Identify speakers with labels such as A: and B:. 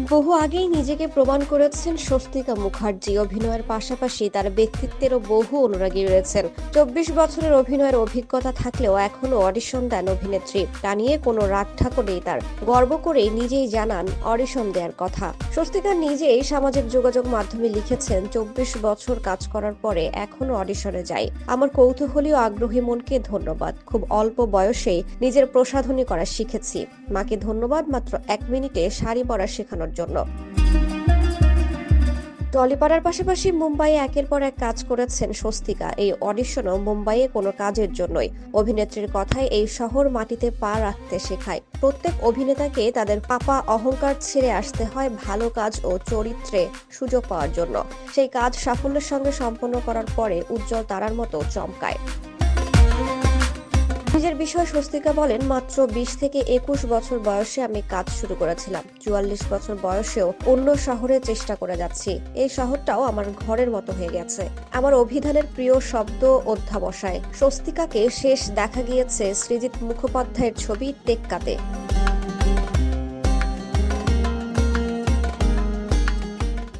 A: বহু আগেই নিজেকে প্রমাণ করেছেন স্বস্তিকা মুখার্জি। অভিনয়ের পাশাপাশি তার ব্যক্তিত্বেরও বহু অনুরাগী রয়েছেন। চব্বিশ বছরের অভিনয়ের অভিজ্ঞতা থাকলেও এখনও অডিশন দেন অভিনেত্রী। তা নিয়ে কোনো রাগ ঠাকুর নেই তার। গর্ব করেই নিজেই জানান অডিশন দেওয়ার কথা। স্বস্তিকা নিজেই সামাজিক যোগাযোগ মাধ্যমে লিখেছেন, চব্বিশ বছর কাজ করার পরে এখনও অডিশনে যাই। আমার কৌতূহলী ও আগ্রহী মনকে ধন্যবাদ। খুব অল্প বয়সেই নিজের প্রসাধনী করা শিখেছি। মাকে ধন্যবাদ মাত্র এক মিনিটে শাড়ি পরা শেখানোর জন্য। টলিপাড়ার পাশাপাশি মুম্বাইয়ে একের পর এক কাজ করেছেন স্বস্তিকা। এই অডিশনও মুম্বাইয়ে কোনো কাজের জন্যই। অভিনেত্রীর কথায় এই শহর মাটিতে পা রাখতে শেখায়। প্রত্যেক অভিনেতাকে তাদের পাপা অহংকার ছেড়ে আসতে হয় ভালো কাজ ও চরিত্রে সুযোগ পাওয়ার জন্য। সেই কাজ সাফল্যের সঙ্গে সম্পন্ন করার পরে উজ্জ্বল তারার মতো চমকায়। বিষয়ে স্বস্তিকা বলেন, মাত্র বিশ থেকে একুশ বছর বয়সে আমি কাজ শুরু করেছিলাম। চুয়াল্লিশ বছর বয়সেও অন্য শহরে চেষ্টা করে যাচ্ছি। এই শহরটাও আমার ঘরের মতো হয়ে গেছে। আমার অভিধানের প্রিয় শব্দ অধ্যাবসায়। স্বস্তিকাকে শেষ দেখা গিয়েছে সৃজিত মুখোপাধ্যায়ের ছবি টেক্কাতে।